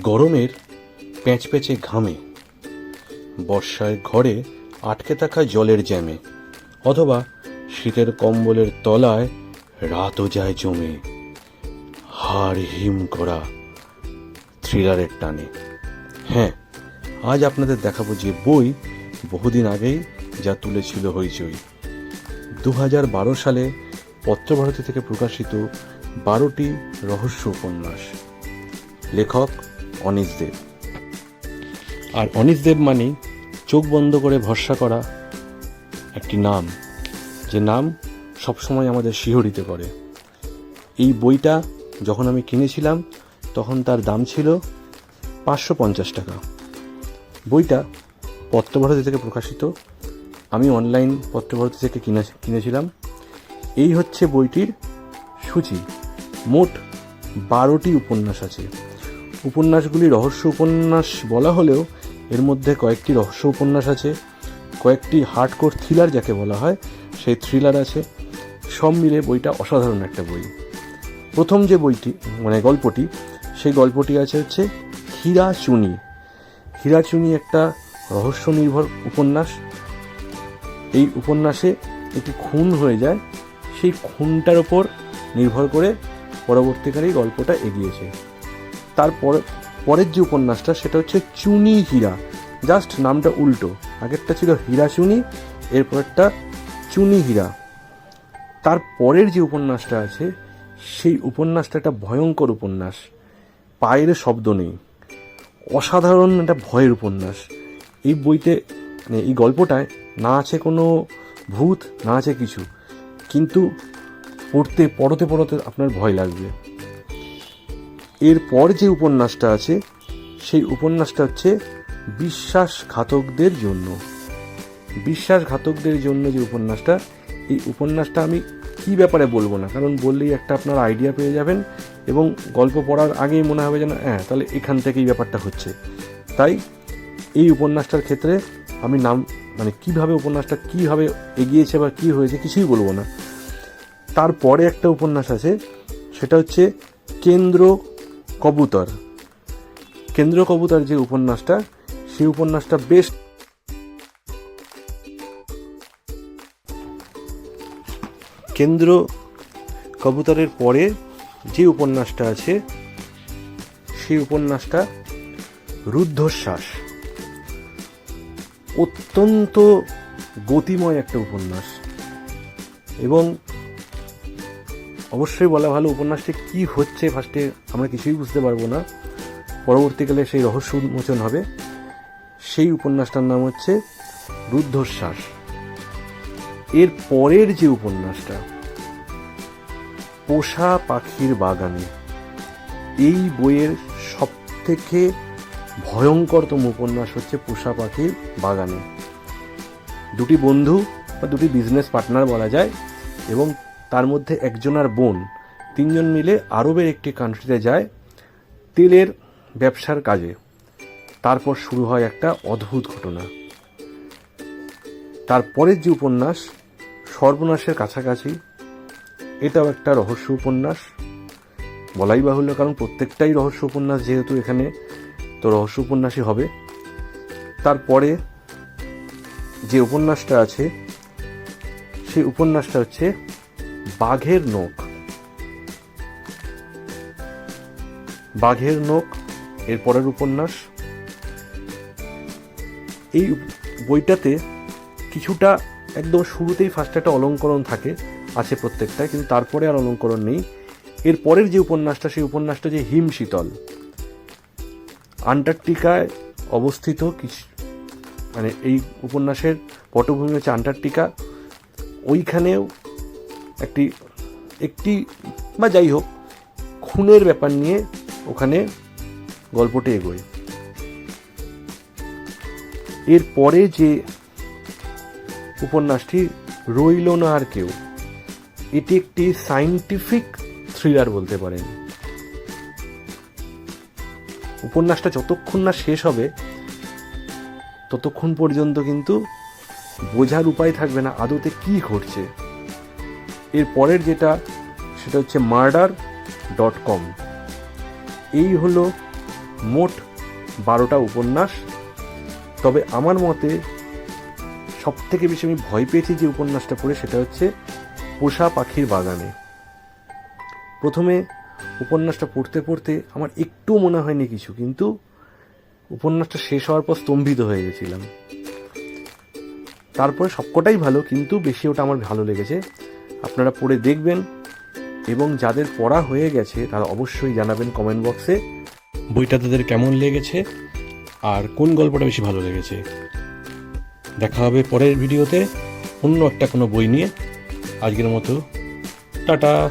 গরমের প্যাঁচপ্যাঁচে ঘামে, বর্ষায় ঘরে আটকে থাকা জলের জ্যামে, অথবা শীতের কম্বলের তলায় রাতও যায় জমে, হাড় হিম করা থ্রিলারের টানে। হ্যাঁ আজ আপনাদের দেখাবো যে বই বহুদিন আগেই যা তুলেছিল হইচই। দু হাজার বারো সালে পত্রভারতী থেকে প্রকাশিত বারোটি রহস্য উপন্যাস। লেখক অনিশ দেব। আর অনিশ দেব মানে চোখ বন্ধ করে ভরসা করা একটি নাম। যে নাম সবসময় আমাদের শিহরিত করে এই বইটা যখন আমি কিনেছিলাম, তখন তার দাম ছিল পাঁচশো পঞ্চাশ টাকা। বইটা পত্রভারতী থেকে প্রকাশিত। আমি অনলাইন পত্রভারতী থেকে কিনে, কিনেছিলাম। এই হচ্ছে বইটির সূচি। মোট বারোটি উপন্যাস আছে। উপন্যাসগুলি রহস্য উপন্যাস বলা হলেও এর মধ্যে কয়েকটি রহস্য উপন্যাস আছে। কয়েকটি হার্ডকোর থ্রিলার যাকে বলা হয়, সেই থ্রিলার আছে। সব মিলে বইটা অসাধারণ একটা বই। প্রথম যে বইটি মানে গল্পটি, সেই গল্পটি আছে হচ্ছে হীরা চুনি হীরা চুনি একটা রহস্য নির্ভর উপন্যাস। এই উপন্যাসে একটি খুন হয়ে যায়। সেই খুনটার ওপর নির্ভর করে পরবর্তীকালে গল্পটা এগিয়েছে। তারপর পরের যে উপন্যাসটা, সেটা হচ্ছে চুনি হীরা। জাস্ট নামটা উল্টো। আগেরটা ছিল হীরা চুনি, এরপরেরটা চুনি হীরা। তার পরের যে উপন্যাসটা আছে, সেই উপন্যাসটা একটা ভয়ঙ্কর উপন্যাস। পায়ের শব্দ নেই। অসাধারণ একটা ভয়ের উপন্যাস। এই বইতে মানে এই গল্পটায় না আছে কোনো ভূত, না আছে কিছু। কিন্তু পড়তে পড়তে পড়তে আপনার ভয় লাগবে। এরপর যে উপন্যাসটা আছে, সেই উপন্যাসটা হচ্ছে বিশ্বাসঘাতকদের জন্য। বিশ্বাসঘাতকদের জন্য যে উপন্যাসটা, এই উপন্যাসটা আমি কি ব্যাপারে বলব না, কারণ বললেই একটা আপনার আইডিয়া পেয়ে যাবেন এবং গল্প পড়ার আগেই মনে হবে যেন হ্যাঁ তাহলে এখান থেকেই ব্যাপারটা হচ্ছে। তাই এই উপন্যাসটার ক্ষেত্রে আমি নাম মানে কীভাবে উপন্যাসটা কীভাবে এগিয়েছে বা কি হয়েছে কিছুই বলব না। তারপরে একটা উপন্যাস আছে, সেটা হচ্ছে কেন্দ্র কবুতর। কেন্দ্র কবুতর যে উপন্যাসটা, সেই উপন্যাসটা বেশ কেন্দ্র কবুতরের পরে যে উপন্যাসটা আছে, সেই উপন্যাসটা রুদ্ধশ্বাস। অত্যন্ত গতিময় একটা উপন্যাস। এবং অবশ্যই বলা ভালো উপন্যাসটি কি হচ্ছে ফার্স্টে আমরা কিছুই বুঝতে পারব না। পরবর্তীকালে সেই রহস্য উন্মোচন হবে। সেই উপন্যাসটার নাম হচ্ছে রুদ্ধশ্বাস। এর পরের যে উপন্যাসটা, পোষা পাখির বাগানে, এই বইয়ের সব থেকে ভয়ঙ্করতম উপন্যাস হচ্ছে পোষা পাখির বাগানে। দুটি বন্ধু বা দুটি বিজনেস পার্টনার বলা যায় এবং তার মধ্যে একজনার বোন। তিনজন মিলে আরবের একটি কান্ট্রিতে যায় তেলের ব্যবসার কাজে। তারপর শুরু হয় একটা অদ্ভুত ঘটনা। তারপরের যে উপন্যাস, সর্বনাশের কাছাকাছি, এটাও একটা রহস্য উপন্যাস। বলাই বাহুল্য, কারণ প্রত্যেকটাই রহস্য উপন্যাস যেহেতু এখানে, তো রহস্য উপন্যাসই হবে। তারপরে যে উপন্যাসটা আছে, সেই উপন্যাসটা হচ্ছে বাঘের নখ। বাঘের নখ, এর পরের উপন্যাস। এই বইটাতে কিছুটা একদম শুরুতেই ফার্স্টে একটা অলঙ্করণ থাকে, আছে প্রত্যেকটা কিন্তু তারপরে আর অলঙ্করণ নেই। এর পরের যে উপন্যাসটা, সেই উপন্যাসটা যে হিম শীতল। আন্টার্কটিকায় অবস্থিত কিছু মানে এই উপন্যাসের পটভূমি হচ্ছে আন্টার্কটিকা। ওইখানেও একটি একটি বা যাই হোক, খুনের ব্যাপার নিয়ে ওখানে গল্পটি এগোয়। এর পরে যে উপন্যাসটি রইল না আর কেউ, এটি একটি সাইন্টিফিক থ্রিলার বলতে পারেন। উপন্যাসটা যতক্ষণ না শেষ হবে, ততক্ষণ পর্যন্ত কিন্তু বোঝার উপায় থাকবে না আদতে কি ঘটছে। এর পরের যেটা, সেটা হচ্ছে মার্ডার ডট কম এই হলো মোট বারোটা উপন্যাস। তবে আমার মতে সব থেকে বেশি আমি ভয় পেয়েছি যে উপন্যাসটা পড়ে, সেটা হচ্ছে পোষা পাখির বাগানে। প্রথমে উপন্যাসটা পড়তে পড়তে আমার একটু মনে হয়নি কিছু, কিন্তু উপন্যাসটা শেষ হওয়ার পর স্তম্ভিত হয়ে গেছিলাম। তারপরে সবকটাই ভালো, কিন্তু বেশি ওটা আমার ভালো লেগেছে। আপনারা পড়ে দেখবেন এবং যাদের পড়া হয়ে গেছে তারা অবশ্যই জানাবেন কমেন্ট বক্সে বইটা তাদের কেমন লেগেছে আর কোন গল্পটা বেশি ভালো লেগেছে? দেখা হবে পরের ভিডিওতে অন্য একটা কোনো বই নিয়ে। আজকের মতো, টাটা।